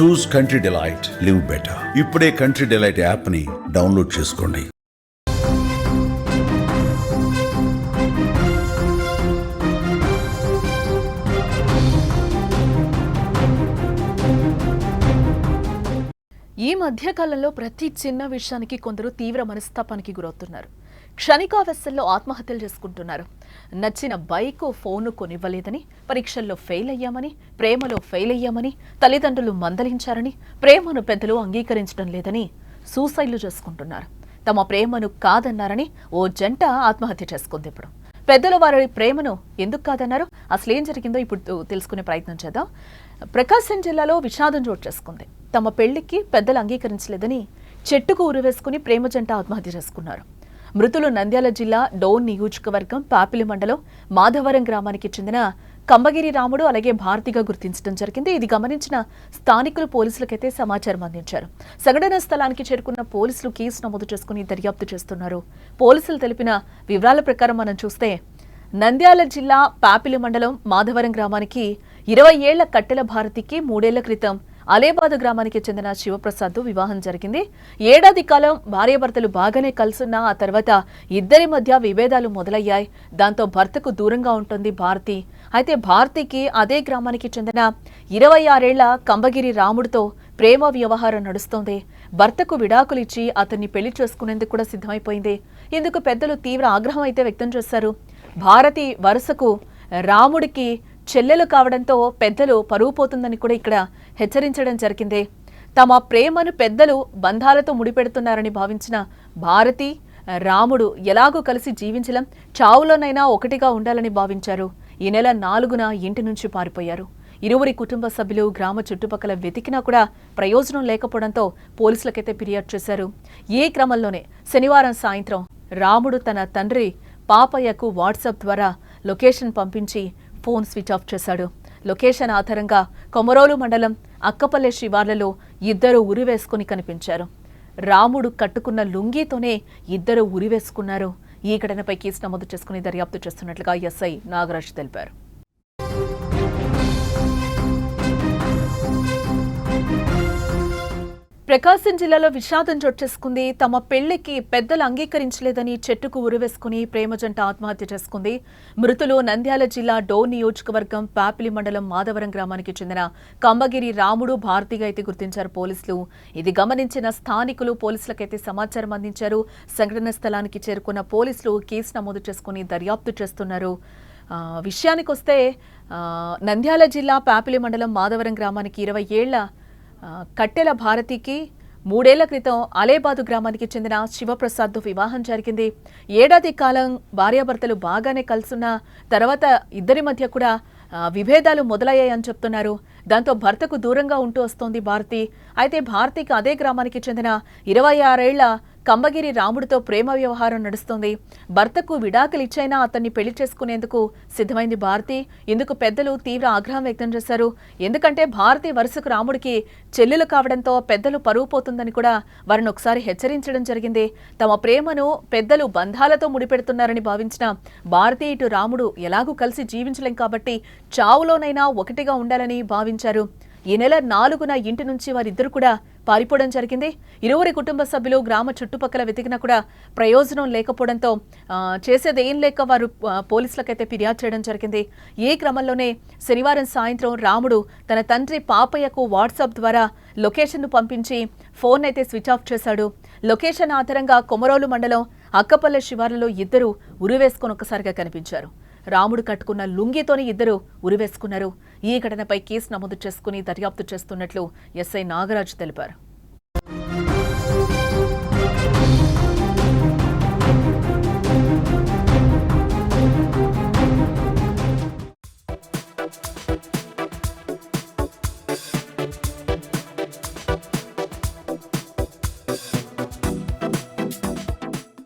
Choose Country Delight live better. ఇప్పుడే country delight యాప్ని download చేసుకోండి. ఈ మధ్యకాలంలో ప్రతి చిన్న విషయానికి కొందరు తీవ్ర మనస్తాపానికి గురవుతున్నారు. క్షణికావస్థల్లో ఆత్మహత్యలు చేసుకుంటున్నారు. నచ్చిన బైక్ ఫోను కొనివ్వలేదని పరీక్షల్లో ఫెయిల్ అయ్యామని ప్రేమలో ఫెయిల్ అయ్యామని తల్లిదండ్రులు మందలించారని ప్రేమను పెద్దలు అంగీకరించడం లేదని సూసైడ్లు చేసుకుంటున్నారు. తమ ప్రేమను కాదన్నారని ఓ జంట ఆత్మహత్య చేసుకుంది ఇప్పుడు. పెద్దలు వారి ప్రేమను ఎందుకు కాదన్నారు? అసలు ఏం జరిగిందో ఇప్పుడు తెలుసుకునే ప్రయత్నం చేద్దాం. ప్రకాశం జిల్లాలో విషాదం చోటు చేసుకుంది. తమ పెళ్ళికి పెద్దలు అంగీకరించలేదని చెట్టుకు ఉరివేసుకుని ప్రేమ జంట ఆత్మహత్య చేసుకున్నారు. మృతులు నంద్యాల జిల్లా డోన్ నియోజకవర్గం పాపిలి మండలం మాధవరం గ్రామానికి చెందిన కంబగిరి రాముడు అలాగే భారతిగా గుర్తించడం జరిగింది. ఇది గమనించిన స్థానికులు పోలీసులకైతే సమాచారం అందించారు. సంఘటన స్థలానికి చేరుకున్న పోలీసులు కేసు నమోదు చేసుకుని దర్యాప్తు చేస్తున్నారు. పోలీసులు తెలిపిన వివరాల ప్రకారం మనం చూస్తే నంద్యాల జిల్లా పాపిలి మండలం మాధవరం గ్రామానికి ఇరవై ఏళ్ళ కట్టెల భారతికి మూడేళ్ళ క్రితం అలేబాద్ గ్రామానికి చెందిన శివప్రసాద్ వివాహం జరిగింది. ఏడాది కాలం భార్యాభర్తలు బాగానే కలుసున్నా ఆ తర్వాత ఇద్దరి మధ్య విభేదాలు మొదలయ్యాయి. దాంతో భర్తకు దూరంగా ఉంటుంది భారతి. అయితే భారతికి అదే గ్రామానికి చెందిన ఇరవై ఆరేళ్ళ కంబగిరి రాముడితో ప్రేమ వ్యవహారం నడుస్తోంది. భర్తకు విడాకులిచ్చి అతన్ని పెళ్ళి చేసుకునేందుకు కూడా సిద్ధమైపోయింది. ఇందుకు పెద్దలు తీవ్ర ఆగ్రహం అయితే వ్యక్తం చేశారు. భారతి వరుసకు రాముడికి చెల్లెలు కావడంతో పెద్దలు పరువు పోతుందని కూడా ఇక్కడ హెచ్చరించడం జరిగింది. తమ ప్రేమను పెద్దలు బంధాలతో ముడిపెడుతున్నారని భావించిన భారతి రాముడు ఎలాగో కలిసి జీవించలం చావులోనైనా ఒకటిగా ఉండాలని భావించారు. ఈ నెల నాలుగున ఇంటి నుంచి పారిపోయారు. ఇరువురి కుటుంబ సభ్యులు గ్రామ చుట్టుపక్కల వెతికినా కూడా ప్రయోజనం లేకపోవడంతో పోలీసులకైతే ఫిర్యాదు చేశారు. ఈ క్రమంలోనే శనివారం సాయంత్రం రాముడు తన తండ్రి పాపయ్యకు వాట్సాప్ ద్వారా లొకేషన్ పంపించి ఫోన్ స్విచ్ ఆఫ్ చేశాడు. లొకేషన్ ఆధారంగా కొమరోలు మండలం అక్కపల్లె శివార్లలో ఇద్దరు ఉరివేసుకుని కనిపించారు. రాముడు కట్టుకున్న లుంగీతోనే ఇద్దరు ఉరివేసుకున్నారు. ఈ ఘటనపై కేసు నమోదు చేసుకుని దర్యాప్తు చేస్తున్నట్లుగా ఎస్ఐ నాగరాజ్ తెలిపారు. ప్రకాశం జిల్లాలో విషాదం చోటు చేసుకుంది తమ పెళ్ళికి పెద్దలు అంగీకరించలేదని చెట్టుకు ఉరివేసుకుని ప్రేమ జంట ఆత్మహత్య చేసుకుంది. మృతులు నంద్యాల జిల్లా డో నియోజకవర్గం పాపిలి మండలం మాధవరం గ్రామానికి చెందిన కంబగిరి రాముడు భారతిగా అయితే గుర్తించారు పోలీసులు. ఇది గమనించిన స్థానికులు పోలీసులకైతే సమాచారం అందించారు. సంఘటన స్థలానికి చేరుకున్న పోలీసులు కేసు నమోదు చేసుకుని దర్యాప్తు చేస్తున్నారు. విషయానికొస్తే నంద్యాల జిల్లా పాపిలి మండలం మాధవరం గ్రామానికి ఇరవై ఏళ్ళ కట్టెల భారతికి మూడేళ్ళ క్రితం అలేబాదు గ్రామానికి చెందిన శివప్రసాద్ వివాహం జరిగింది. ఏడాది కాలం భార్యాభర్తలు బాగానే కలుసున్న తర్వాత ఇద్దరి మధ్య కూడా విభేదాలు మొదలయ్యాయని చెప్తున్నారు. దాంతో భర్తకు దూరంగా ఉంటూ వస్తోంది భారతి. అయితే భారతికి అదే గ్రామానికి చెందిన ఇరవై ఆరేళ్ళ కంబగిరి రాముడితో ప్రేమ వ్యవహారం నడుస్తోంది. భర్తకు విడాకులిచ్చైనా అతన్ని పెళ్ళి చేసుకునేందుకు సిద్ధమైంది భారతి. ఇందుకు పెద్దలు తీవ్ర ఆగ్రహం వ్యక్తం చేశారు. ఎందుకంటే భారతి వరుసకు రాముడికి చెల్లెలు కావడంతో పెద్దలు పరువు పోతుందని కూడా వారిని ఒకసారి హెచ్చరించడం జరిగింది. తమ ప్రేమను పెద్దలు బంధాలతో ముడిపెడుతున్నారని భావించిన భారతి ఇటు రాముడు ఎలాగూ కలిసి జీవించలేం కాబట్టి చావులోనైనా ఒకటిగా ఉండాలని భావించారు. ఈ నెల నాలుగున ఇంటి నుంచి వారిద్దరు కూడా పారిపోవడం జరిగింది. ఇరువురి కుటుంబ సభ్యులు గ్రామ చుట్టుపక్కల వెతికినా కూడా ప్రయోజనం లేకపోవడంతో చేసేది ఏం లేక వారు పోలీసులకైతే ఫిర్యాదు చేయడం జరిగింది. ఈ క్రమంలోనే శనివారం సాయంత్రం రాముడు తన తండ్రి పాపయ్యకు వాట్సాప్ ద్వారా లొకేషన్ను పంపించి ఫోన్ అయితే స్విచ్ ఆఫ్ చేశాడు. లొకేషన్ ఆధారంగా కొమరోలు మండలం అక్కపల్లె శివార్లలో ఇద్దరు ఉరివేసుకొని ఒక్కసారిగా కనిపించారు. రాముడు కట్టుకున్న లుంగితోనే ఇద్దరు ఉరివేసుకున్నారు. ఈ ఘటనపై కేసు నమోదు చేసుకుని దర్యాప్తు చేస్తున్నట్లు ఎస్ఐ నాగరాజు తెలిపారు.